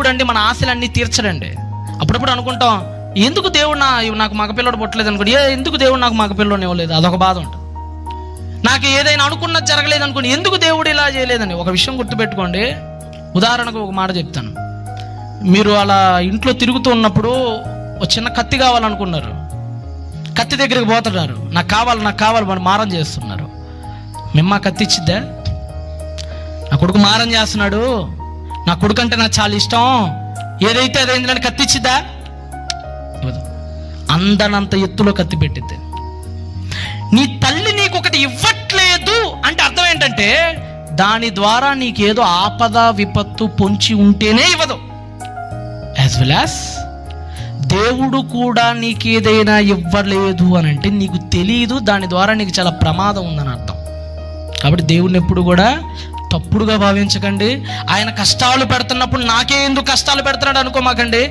అండి మన ఆశలన్నీ తీర్చడండి. అప్పుడప్పుడు అనుకుంటాం ఎందుకు దేవుడు నా నాకు మగపిల్లడు పుట్టలేదు అనుకోండి ఏ ఎందుకు దేవుడు నాకు మగపిల్లని ఇవ్వలేదు? అదొక బాధ ఉంటుంది. నాకు ఏదైనా అనుకున్నది జరగలేదు అనుకోండి ఎందుకు దేవుడు ఇలా చేయలేదని? ఒక విషయం గుర్తుపెట్టుకోండి. ఉదాహరణకు ఒక మాట చెప్తాను. మీరు అలా ఇంట్లో తిరుగుతూ ఉన్నప్పుడు ఒక చిన్న కత్తి కావాలనుకున్నారు. కత్తి దగ్గరికి పోతున్నారు. నాకు కావాలి నాకు కావాలి మరి మారం చేస్తున్నారు. మిమ్మ కత్తి ఇచ్చిద్దా? నా కొడుకు మారం చేస్తున్నాడు. నా కొడుకు అంటే నాకు చాలా ఇష్టం. ఏదైతే అదైంది నన్ను కత్తిచ్చిద్దా? అందనంత ఎత్తులో కత్తి పెట్టిద్ది. నీ తల్లి నీకు ఒకటి ఇవ్వట్లేదు అంటే అర్థం ఏంటంటే దాని ద్వారా నీకేదో ఆపద విపత్తు పొంచి ఉంటేనే ఇవ్వదు. యాజ్ వెల్ యాజ్ దేవుడు కూడా నీకేదైనా ఇవ్వలేదు అని అంటే నీకు తెలియదు దాని ద్వారా నీకు చాలా ప్రమాదం ఉందని అర్థం. కాబట్టి దేవుడిని ఎప్పుడు కూడా తప్పుడుగా భావించకండి. ఆయన కష్టాలు పెడుతున్నప్పుడు నాకే ఎందుకు కష్టాలు పెడుతున్నాడు అనుకోమాకండి.